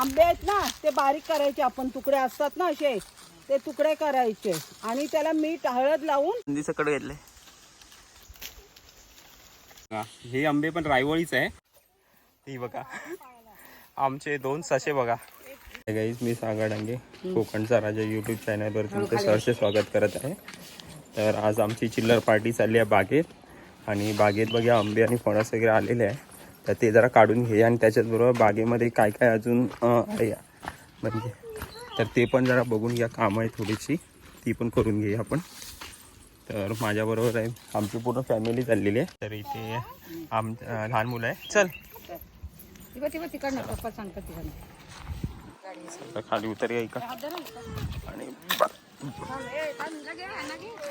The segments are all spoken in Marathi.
आंबे आहेत ना ते बारीक करायचे आपण तुकडे असतात ना असे ते तुकडे करायचे. आणि त्याला मीठ हळद लावून सकट घेतले. हे आंबे पण रायवळीच आहे. ही बघा. आमचे दोन ससे बघा. गाईज मी सागर डांगे कोकणचा राजा यूट्यूब चॅनलवर तुमचं सहर्ष स्वागत करत आहे. तर आज आमची चिल्लर पार्टी चालली आहे बागेत. आणि बागेत बघा आंबे आणि फणस वगैरे आलेले आहे. तर ते जरा काढून घे आणि त्याच्याचबरोबर बागेमध्ये काय काय अजून आहे म्हणजे तर ते पण जरा बघून घ्या कामं आहे थोडीशी. ती पण करून घेऊया आपण. तर माझ्याबरोबर आहे आमची पूर्ण फॅमिली चाललेली आहे. तर इथे आम लहान मुलं आहे. चल. खाली उतर या इकडं. आणि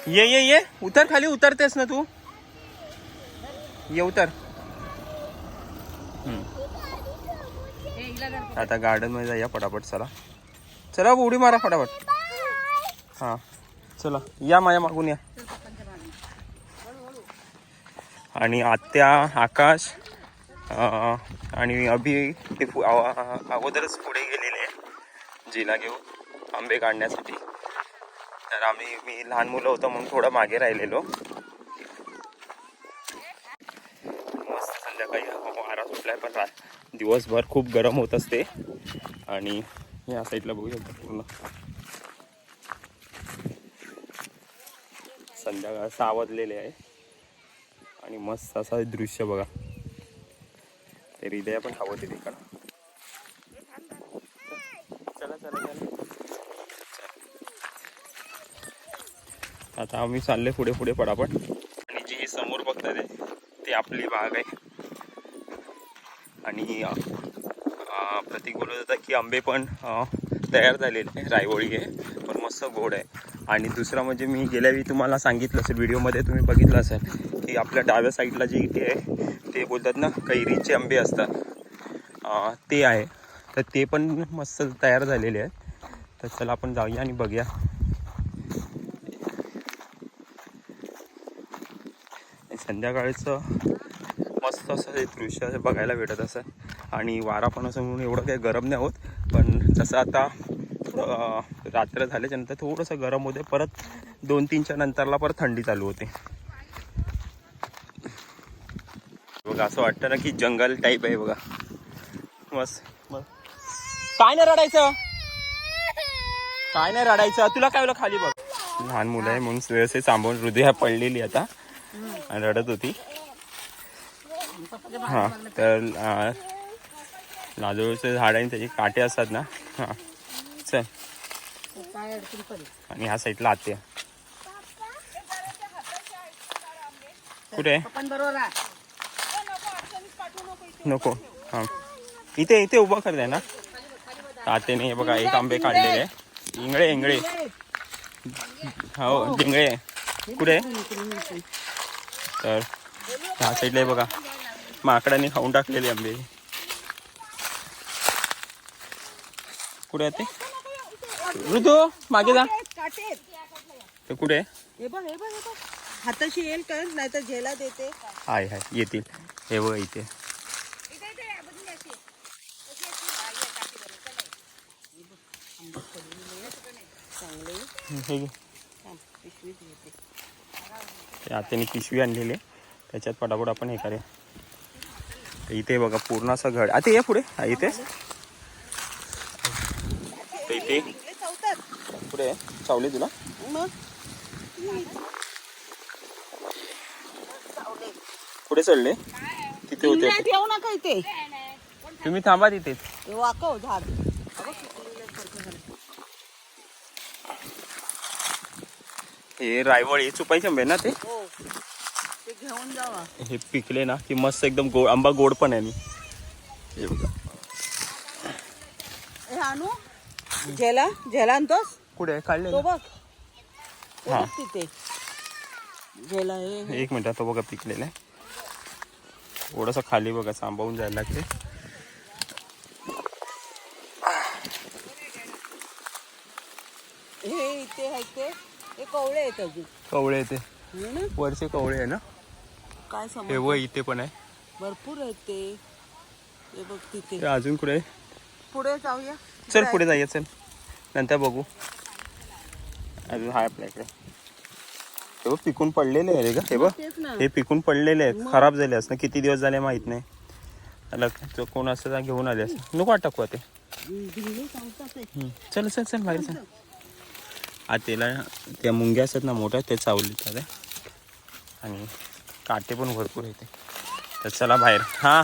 ये ये ये. उतर खाली उतरतेस ना तू. ये उतर. आता गार्डनमध्ये जाऊया पटापट चला. चला उडी मारा फटाफट. हा. चला या माझ्या मागून या. आणि आत्या आकाश आणि अभि ते अगोदरच पुढे गेलेले जिला घेऊन आंबे काढण्यासाठी. तर आम्ही मी लहान मुलं होतं म्हणून थोडं मागे राहिलेलो मस्त संध्याकाळी वारा सुटलाय पण रा दिवसभर खूप गरम होत असते. आणि या साईडला बघू शकता पूर्ण. संध्याकाळ सहा आहे. आणि मस्त असं दृश्य बघा. ते हृदय पण हवं ते तिकडं चला चला चला. आता आम्ही चालले पुढे पुढे पडापट. आणि जी समोर बघताय ते ती आपली बाग आहे. आणि प्रतीक बोलत होता की आंबे पण तयार झालेले आहे रायवळी आहे. पण मस्त गोड आहे. आणि दुसरा म्हणजे मी गेल्यावेळी तुम्हाला सांगितलं असेल व्हिडिओमध्ये तुम्ही बघितलं असेल की आपल्या डाव्या साईडला जे इथे आहे ते बोलतात ना कैरीचे आंबे असतात. ते आहे. तर ते पण मस्त तयार झालेले आहेत. तर चला आपण जाऊया आणि बघूया. संध्याकाळचं मस्त असं हे दृश्य बघायला भेटत असं. आणि वारा पण असं म्हणून एवढं काही गरम नाही होत. पण जसं आता थोडं रात्र झाल्याच्यानंतर थोडंसं गरम होते. परत दोन तीनच्या नंतरला परत थंडी चालू होते. बघा असं वाटतं ना की जंगल टाईप आहे बघा. मस्त मस्त. काय नाही रडायचं. काय नाही रडायचं. तुला काय खाली बघ. लहान मुलं आहे म्हणून व्यवस्थित सांभाळून हृदय पडलेली आता. रडत होती. हा तर झाड आणि त्याचे काटे असतात ना हा. चल. आणि ह्या साईडला आत्या कुठे? नको. हा. इथे इथे उभा कर द्या ना. तात्याने हे बघा एक आंबे काढलेले. इंगळे. इंगळे हो डिंगळे कुठे? तर ह्या साईडला बघा. माकडाने खाऊन टाकलेले आंबे. कुठे आहे ते? ऋतू मागे जा. तर कुठे? आहे? हे बघ हे बघ हे बघ. हाताशी येईल का? नाही तर झेला देते. हाय हाय. येतील. हे बघा इथे. हे घे. ते आत्याने पिशवी आणलेली आहे. त्याच्यात पटापट आपण हे करूया. इथे बघा पूर्ण असं घड. आता ये पुढे. हा इथे. इथे. पुढे. चावली तुला. मग पुढे चढले तिथे होते. येऊ नका इथे. तुम्ही थांबा तिथेच हे वाकव झाड. हे रायवळी चुपायचे ना ते? हो. हे पिकले ना की मस्त एकदम गोड आंबा गोड पण आहे मी. हे आणू? झेला झेला आणतोस? कुठे? काढले तो? बघ. हा. तिथे. झेला हे. एक मिनिट तो बघा पिकलेला आहे. थोडंसं खाली बघा सांभाळून जायला लागते. हे इथे आहे ते. कवळे आहेत अजून. कवळे ते. ना? वरचे कवळे आहे ना? काय हे समज व इथे पण आहे. भरपूर आहेत ते. हे बघ तिथे. ते अजून कुठे आहे? पुढे जाऊया. चल पुढे जाऊया चल. नंतर बघू. अजून हाय आपल्याकडे हे बघ पिकून पडलेले आहे रे का हे बघ तेच ना. हे पिकून पडलेले आहेत. खराब झाले असं. किती दिवस झाले माहीत नाही. तो कोण असं घेऊन आले असं. नको टाकू ते. चल चल चल बाहेर चल. आ त्याला त्या मुंग्या असतात ना मोठ्या ते चावले आणि काटे पण भरपूर येते तर चला बाहेर. हा.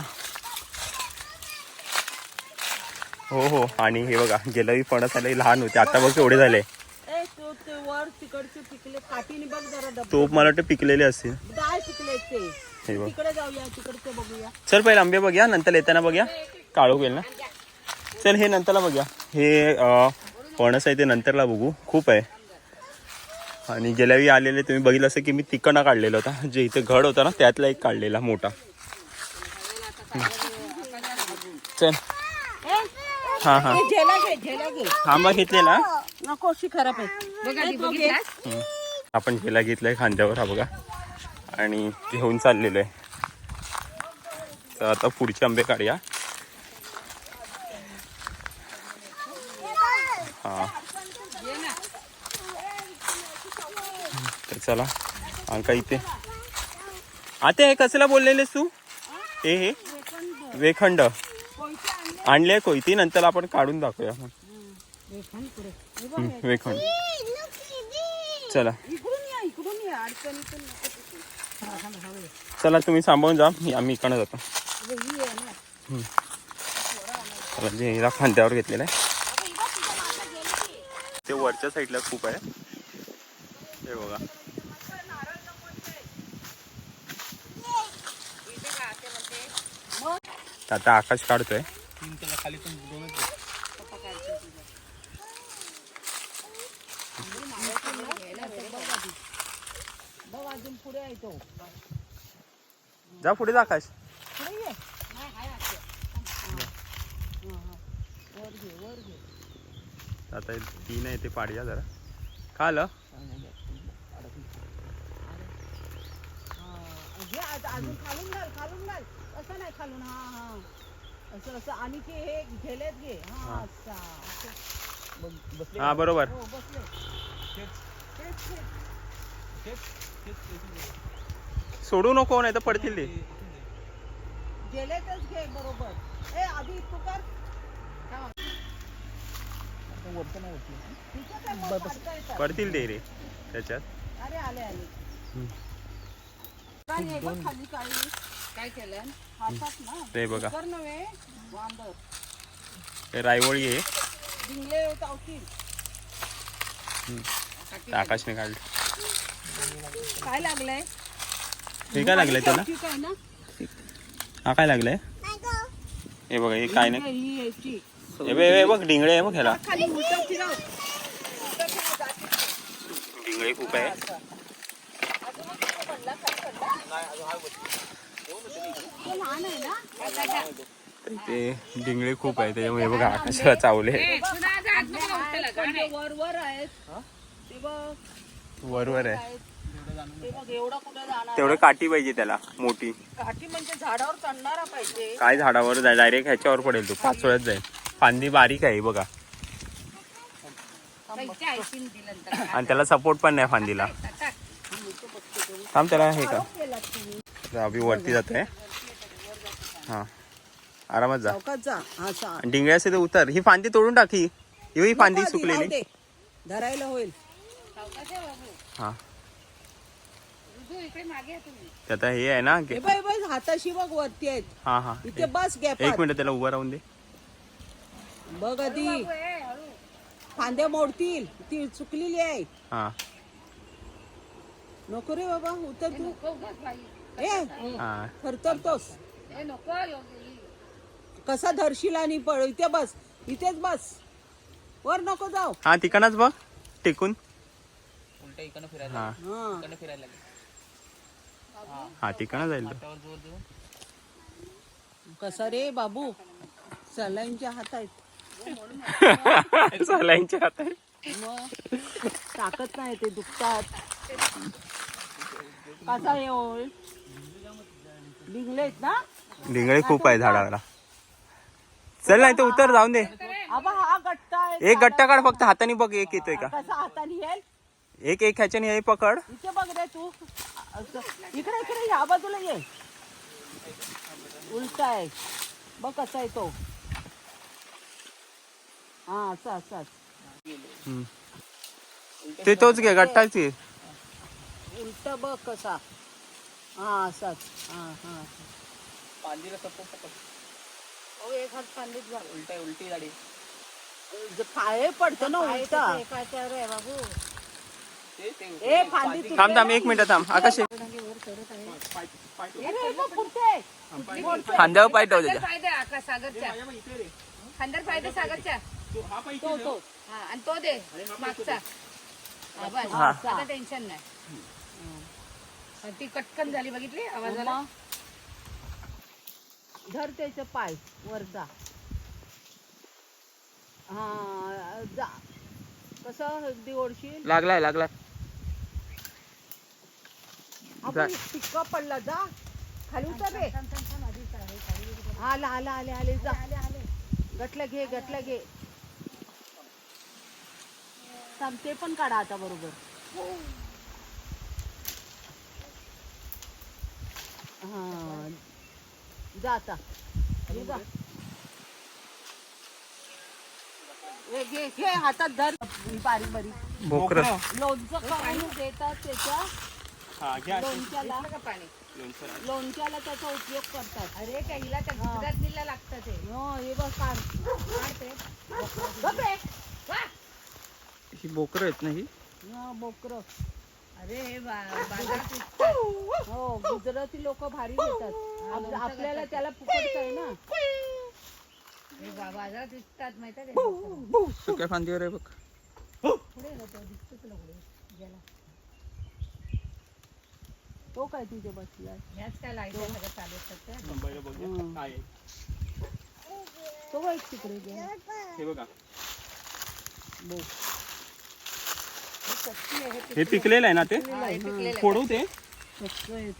हो हो. आणि हे बघा गेल्यावी फणस आले लहान होते. आता बघ एवढे झाले. ए तो ते वर तिकडचे पिकले. काठीने बघ जरा डब. तो मला वाटतं पिकलेले असतील. हे बघ. चल पहिले आंबे बघूया नंतर येताना बघूया. काळू गेल ना? चल हे नंतरला बघूया. हे फणस आहे ते नंतरला बघू. खूप आहे. आणि गेल्या वेळी आलेले तुम्ही बघितलं असं की मी तिकडनं काढलेला होता. जे इथे घड होता ना त्यातला एक काढलेला मोठा. चल. हा हा. घेतलेला खराब आहे. आपण गेला घेतलाय खांद्यावर हा बघा. आणि घेऊन चाललेलो आहे. तर आता पुढचे आंबे काढूया हा तर चला. अंका इथे. आता हे कसला बोललेलेस तू? हे हे. वेखंड. आणले कोयती नंतर आपण काढून दाखवूया आपण वेखंड. चला. चला तुम्ही सांभाळून जा. मी आम्ही इकडनं जातो. चला जे हिला खांद्यावर घेतलेलं आहे. ते वरच्या साईडला खूप आहे. हे बघा. तर आता आकाश काढतोय. जा पुढे जा आकाश. आता तीन आहे ते पाडूया जरा. का आलं आज- अजून खालून घाल खालून घाल. असं नाही खालून हा हा. असं असं. आणि ते हे झेलेत घे. हा असा. हा बरोबर. हो बसले. तेच, तेच. सोडू नको नाही तर पडतील ते. गेलेतच घे बरोबर. ए आधी तू कर. मग काढता येतात. पडतील ते रे त्याच्यात. अरे आले आले. काय हे बघ खाली काही काय केलं हातात ना. ते बघा. कर नव्हे वांदर. हे रायवळी आहे. डिंगले ते आकाशने काढलं. काय लागलंय? हे काय लागलंय त्याला? ठीक आहे ना? हा काय लागलंय? हे बघा हे काय नाही. ही याची हे बघ हे बघ डिंगळे आहे बघ ह्याला. खाली उलट फिरव डिंगळे खूप आहे. तो डिंगळे खूप आहे त्याच्यामुळे बघा आकाशाला चावले वरवर आहे. तेवढं काठी पाहिजे त्याला मोठी. काठी म्हणजे झाडावर चढणारा पाहिजे. काय झाडावर जाय डायरेक्ट ह्याच्यावर पडेल तो पाचोळ्यात जाईल. फांदी बारीक आहे बघा. आणि त्याला सपोर्ट पण नाही फांदीला. थांब त्याला हे का आम्ही वरती जातोय. हा. आरामात जा. चौकात जा. हा सा आणि डिंगळे असे तर उतर. ही फांदी तोडून टाकी ही. फांदी सुकलेली. धरायला होईल. आहे. हा. रुजू, इकडे मागे या तुम्ही. ते आता हे आहे ना हे हाताशी बघ वरती आहेत. हा हा. इथे बस गॅप एक मिनिट त्याला उभं राहून दे. बघ आधी. फांद्या मोडतील. ती चुकलेली आहे. हा. नको रे बाबा उतर तू. नको उगाच बाई. ए हा. थरथरतोस ए, नको योगी. कसा धरशील आणि पळ इथे बस इथेच बस. वर नको जाऊ. हा तिकडनच बघ टेकून. हा. हा. हा तिकडनं जाईल तो. कसा रे बाबू? सलाईंच्या हात आहेत सलाईंच्या हात आहे मग? ताकद नाही ते दुखतात. कसा हे होईल डिंगलेत ना? डिंगळे खूप आहे झाडाला. चल नाही तर उतर जाऊन दे. आबा हा गट्टा आहे एक गट्टा काढ फक्त हाताने बघ एक येतोय का? कसा हाताने येईल? एक एक ह्याच्याने हे पकड. इथे बघ रे तू. असं. इकडे इकडे या बाजूला ये. उलटा आहे. बघ कसा आहे तो. हा असा असाच. हम्म. ते तोच घे गट्टाच घे. उलट बघ कसा. हा असाच. हा हा अहो, एक हात पांडीत झाला ज- पाय पडतो ना उलटा. एकाच्यावर आहे बाबू. ए फांदी तुटते थांब थांब ना. एक मिनिट थांब. आकाश ए, रे, बघ फुटते. मोडते. खांद्यावर पाय ठेव त्याच्या. फायदा आकाश सागरच्या. खांदार फायदा सागरच्या. तो तो हा आणि तो दे मागचा. हा, बस हा. आता टेन्शन नाही. हा, ती कटकन झाली बघितली आवाजाला? धर त्याचे पाय वरचा हा जा. कसं अगदी ओढशील? लागलाय लागलाय. आपण टिक्का पडला जा. खाली उतर रे. आला आला आले आले जा. गटलं घे गटलं घे. ते पण काढा आता बरोबर. हा. जा आता. हे घे हातात धर. बारीक बारीक बोकर लोणचं करून देतात त्याच्या. लोणच्याला. लोणच्याला त्याचा उपयोग करतात. अरे त्या हिला त्या गुजरातनीला लागतं ते. हो हे बघ काढ. काढते. ही बोकर आहेत ना ही? हा बोकर. अरे हे बा- बाजारात विकतात. हो गुजराती लोक भारी घेतात आप- आपल्याला त्याला फुकटच आहे ना. बाजारात विकतात माहिती आहे का? सुक्या फांदीवर आहे बघ. पुढे ना तो दिसतो तुला पुढे गेला. तो काय तिथे बसलाय? ह्याच काय लाइट सगळं चालू असतात त्या. तो बघ तिकडे गेला. हे बघा. बघ. हे पिकलेलं आहे ना ते. फोडू ते?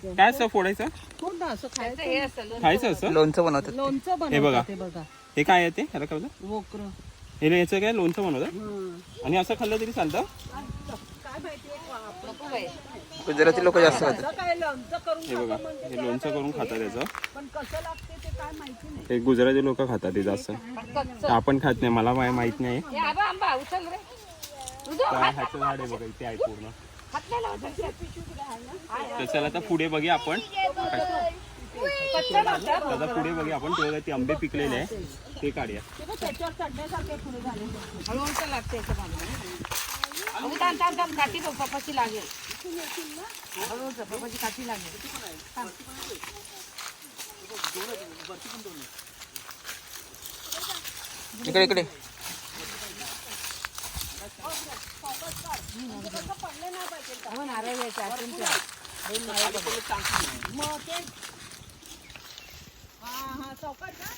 काय असं फोडायचं? असं खायचं? हे असं लोणचं बनवतात. लोणचं हे बघा. बनवतात ते बघा. हे काय आहे ते? ह्याला काय? बोकर हे याचं काय? लोणचं बनवतात? आणि असं खाल्लं तरी चालतं. गुजराती लोक जास्त खातात. असं काय लोणचं करून हे बघा. खातो म्हणजे हे लोणचं करून खातात? त्याचं पण कसं लागते ते काय माहिती नाही. हे गुजराती लोक खातात ते जास्त. आपण खात नाही. मला माहीत नाही. ह्याचं झाड आहे बघा इथे आहे पूर्ण. तर चला आता पुढे बघूया आपण. आता पुढे बघूया आपण तेव्हा ते आंबे पिकलेले आहे. ते काढूया. काठी पप्पाची लागेल. पप्पाची काठी लागेल. थांब. इकडे. इकडे हो नारळ घ्यायचा आतून ठेव. दोन नारळ बघ. मग ते हा हा चौकात ना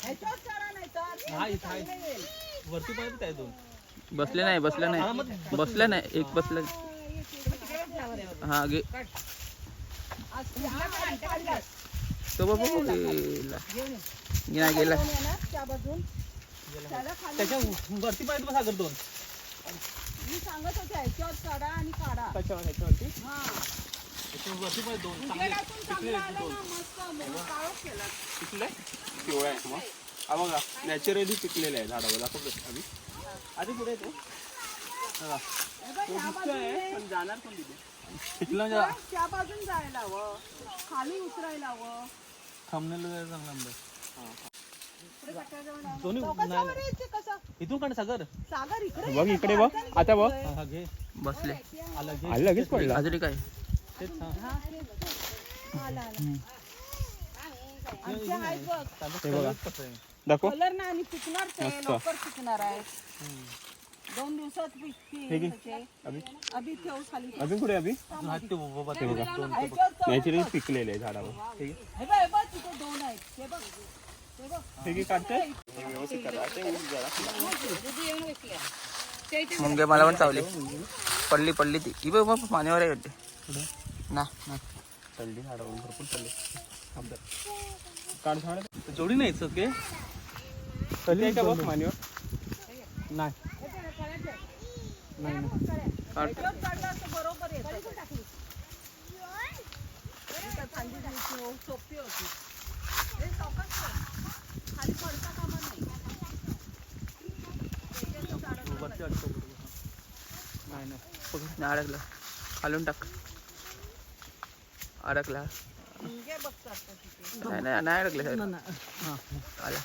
ह्याच्यावर चढा नाही तर चांगलं येईल. बसले नाही बसले नाही बसले नाही एक बसले हा गे असं- हा, हा, काढलास. तो बाबा गेला गेला गेला कोण येणार त्या बाजून खाली वरती पाहिजे बसा अगर दोन. मी सांगत होते ह्याच्यावर चढा आणि काढा. हा. वरती पाहिजे दोन. उजेडातून चांगलं आलं ना मस्त मग काळोख केला. पिकलंय पिवळा आहे मग? हा बघा नॅचरली पिकलेलं आहे झाडावर. दाखवतो आधी. आधी पुढे येतो. हे. बघ, ह्या बाजूने- पण जाणार पण तिथे? पिकलं त्या बाजून जायला हवं. खाली उतरायला हवं. चांगला आंबा दोन्ही इथून काढ सागर. सागर इकडे बघ इकडे बघ. आता बघ. हा घे. बसले. आला घे आलं लगेच पडला. अजून काय तेच हा. हा, आला, आला. आमचे आहेत बघ. त्याचं कलर कसं आहे दाखव. कलर ना आणि पिकणार ते. मस्त. लवकर पिकणार आहे. दोन दिवसात हे घे. पिकतील त्याचे. अभि. अभि ठेव खाली. अजून कुठे अभि? अजून आहेत ते बाबा बघा. ह्याच्यावर चढ. नॅचरली पिकलेले आहे झाडावर. ठीक आहे हे बघ, हे बघ तिथे दोन आहेत. हे बघ. मुंगे मला पण चावली. पडली पडली ती. ही बघ बाबा पाण्यावर आहे वाटते. ना ना. थंडी झाडावरून भरपूर चालले काढ झाड जोडी नाही सगळे. कधी आहे का बघ मान्यवर नाही. नाही नाही. काढ. सोपी होती नाही. नाही नाही अडकला. खालून टाक. अडकला. नाही नाही नाही अडकले साहेब. हां. आला.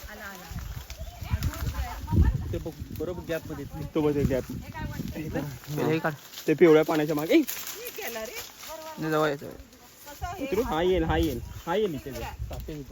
ते बघ बरोबर गॅपमध्ये तो बघ. गॅप हे. काढ. ते पिवळ्या पाण्याच्या मागे. जवळ यायचं कसं हे? येईल हा येईल. हा येईल इथे ह्याच्यानेच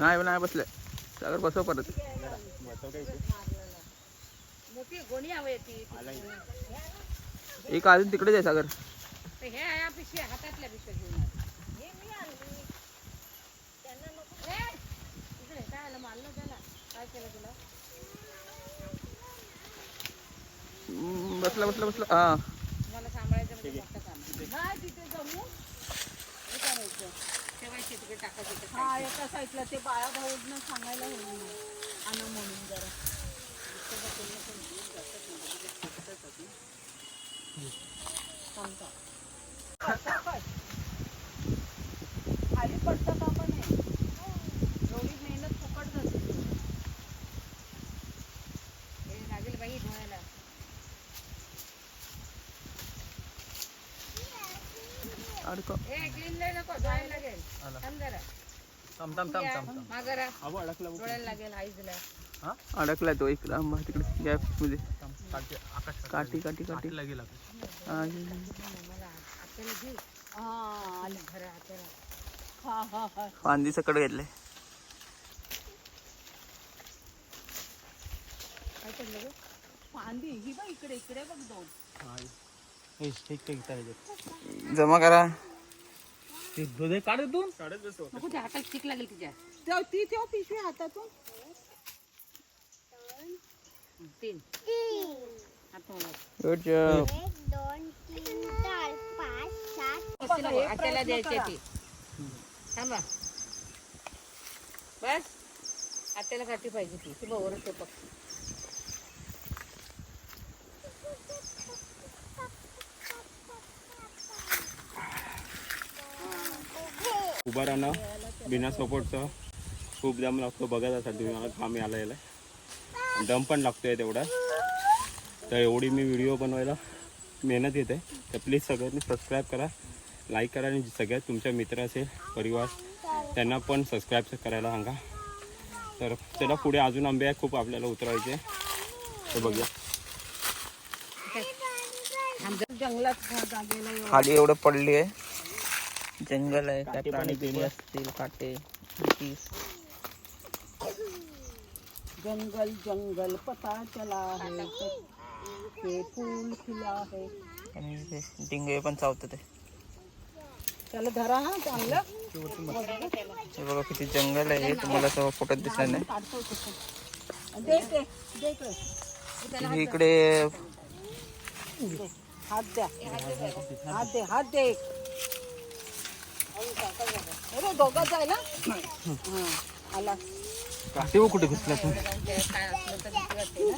नाही नाही बसले. सागर बसव परत. मोठी गोणी हवी ती एक अजून तिकडेच आहे सागर. हे बसला बसला बसला. हा. मला सांभाळायचं आहे. ठेवायची तिकडे टाकायची. हा एका साईडला ते बाळा भाऊंना सांगायला आणा म्हणून जरा. पडता? खाली पडता कामा नाही एवढी मेहनत फुकट जाते हे लागेल बाई धुवायला अडक ए क्लीन नाही नको धुवायला लागेल थांब जरा थांब थांब थांब थांब थांब. मागरा अहो अडकला बघ. डोळ्याला लागेल आईजला. अडकलाय तो एक आंबा तिकडे. गॅपमध्ये थांब काठी आकाश काठी काठी. काठी काठी. लागेल. हा. मला घे. हा आली. हा हा हा. फांदी सकड घेतले काय पडलं गं? फांदी ही बघ इकडे इकडे बघ दोन. हा. हे हे. जमा करा. ते दूध आहे, काढ दूध काढत बसतो नको त्या हाताला चिक लागेल तिच्या. तेव्हा ती तेव्हा पिशवी हातातून. तीन. हात मला गुड जॉब हाताला द्यायची ती. थांबा. बस. हाताला काठी पाहिजे ती. ती बरोबर टोपक उभा राहणं बिना सपोर्टचं. खूप दम लागतो बघत असाल तुम्ही मला काम यायला यायला दम पण लागतोय तेवढा. तर एवढी मी व्हिडिओ बनवायला मेहनत येते तर प्लीज सगळ्यांनी सबस्क्राईब करा लाईक करा आणि सगळ्यात तुमच्या मित्र असेल परिवार त्यांना पण सबस्क्राईब करायला सांगा. तर त्याला पुढे अजून आंबे आहे खूप आपल्याला उतरायचे ते बघूया. जंगलात खाली एवढं पडली आहे. जंगल आहे काय काटे पण बिणी असतील काटे जंगल जंगल पता चला है ते फूल खिला है। आणि ते डिंगे पण चावतं ते त्याला धरा हा चांगलं. हे बघा किती जंगल आहे हे तुम्हाला सगळं फोटोत दिसणार नाही. इकडे हात द्या. हात दे हात दे. एक. अरे दोघं जायला हा. आला. काठी बघ कुठे घुसला तू. काय असलं तर भीती वाटते ना